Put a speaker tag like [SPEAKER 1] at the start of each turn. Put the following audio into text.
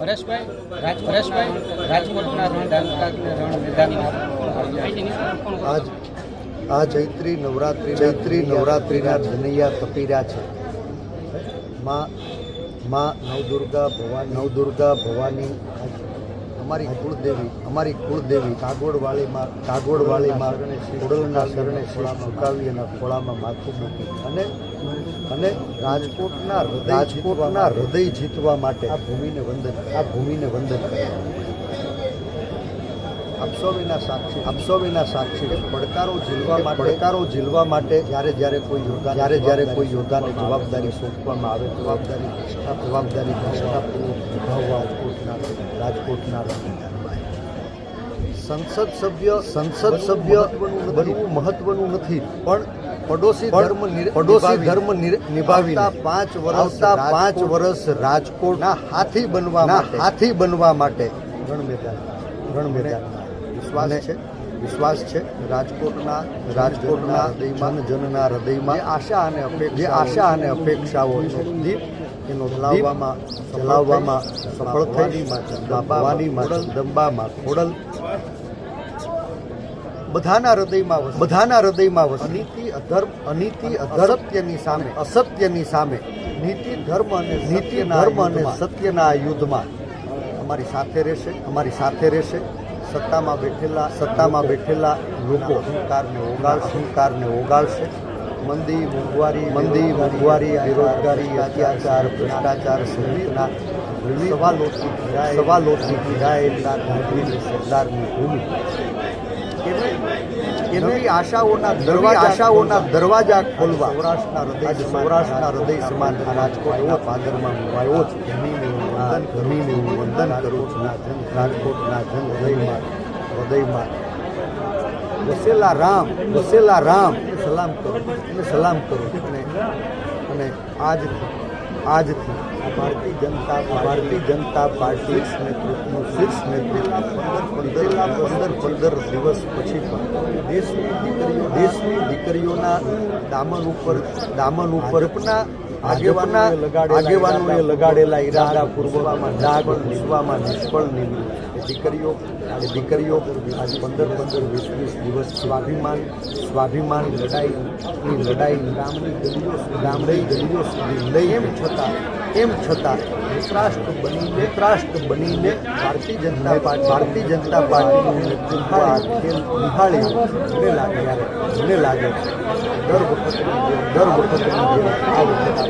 [SPEAKER 1] પરેશભાઈ રાજ પરેશભાઈ રાજકોટના રણ મેદાનમાં
[SPEAKER 2] આજ આ ચૈત્રી નવરાત્રિ ચૈત્રી નવરાત્રિના ધનૈયા તપીર્યા છે. માં માં નવદુર્ગા ભવાની નવદુર્ગા ભવાની અમારી કુળદેવી અમારી કુળદેવી કાગોડવાળી માં કાગોડવાળી માં ખોડલના શરણે શિરા ઝુકાવી અને ખોળામાં માથું મૂકી. અને અને રાજકોટના રાજકોટના હૃદય જીતવા માટે આ ભૂમિને વંદન આ ભૂમિને વંદન કર્યા આપસોવીના સાક્ષી. આપસોવીના સાક્ષી. પડકારો ઝીલવા માટે પડકારો ઝીલવા માટે જ્યારે જ્યારે કોઈ યોદ્ધા જ્યારે જ્યારે કોઈ યોદ્ધાને જવાબદારી સોંપવામાં આવે જવાબદારી નિષ્ઠા જવાબદારી નિષ્ઠાપૂર્વક નિભાવવા રાજકોટના રાજકોટના સંસદ સભ્ય સંસદ સભ્ય બનવું મહત્વનું નથી. પણ પડોશી ધર્મ પડોશી ધર્મ નિભાવી પાંચ વર્ષ પાંચ વર્ષ રાજકોટના હાથી બનવા હાથી બનવા માટે. રણ મેદાન. રણ મેદાન. વિશ્વાસ છે? વિશ્વાસ છે? રાજકોટના રાજકોટના હૃદયમાં જનના હૃદયમાં આશા અને અપેક્ષા જે આશા અને અપેક્ષાઓ દીપ એનો ચલાવવામાં ચલાવવામાં સફળ થઈ ભવાનીમાં દંબામાં ખોડલ બધાના હૃદયમાં વસે. બધાના હૃદયમાં વસે. નીતિ અધર્મ અનીતિ અધરત્યની સામે. અસત્યની સામે. નીતિ ધર્મ અને નીતિ ધર્મ અને સત્યના યુદ્ધમાં. અમારી સાથે રહેશે અમારી સાથે રહેશે. સત્તામાં બેઠેલા સત્તામાં બેઠેલા લોકો. અહંકારને ઓગાળ અહંકારને ઓગાળશે. મંદી મોંઘવારી મંદી મોંઘવારી બેરોજગારી અત્યાચાર ભ્રષ્ટાચાર સહિતના સવાલોથી ઘેરાય સવાલોથી ઘેરાયેલા ગાંધીની સરદારની ભૂમિ. એની આશાઓના દરવાજા આશાઓના દરવાજા ખોલવા. સૌરાષ્ટ્રના હૃદય સૌરાષ્ટ્રના હૃદય સમાન રાજકોટના પાદરમાં મુવાયો છે. જમીને હું વંદન જમીને હું વંદન કરું છું. રાજકોટના જન હૃદયમાં હૃદયમાં વસેલા રામ વસેલા રામ. સલામ કરો. એને સલામ કરો. અને અને આજથી આજથી ભારતીય જનતા ભારતીય જનતા પાર્ટી નેતૃત્વનું શીર્ષ નેતૃત્વ પંદર પંદર પંદર દિવસ પછી પણ દેશની દીકરીઓ, દેશની દીકરીઓના દામન ઉપર દામન ઉપર આપના આગેવાના આગેવાનોએ લગાડેલા ઈરાદા પૂર્વવામાં ડાગ નિસ્વામાં નિષ્ફળ નીવડ્યું એ દીકરીઓ એ દીકરીઓ આજે પંદર પંદર વીસ વીસ દિવસ સ્વાભિમાન સ્વાભિમાન લડાઈની લડાઈ ગામની ગલીઓ ગામડે ગલીઓ સુધી લઈ એમ છતાં એમ છતાં ધૃતરાષ્ટ્ર બનીને ત્રાષ્ટ્ર બનીને ભારતીય જનતા પાર્ટી ભારતીય જનતા પાર્ટીનું નેતૃત્વ આ ખેલ નિહાળ્યું મને લાગે મને લાગે. દર વખત દર વખત આ વખત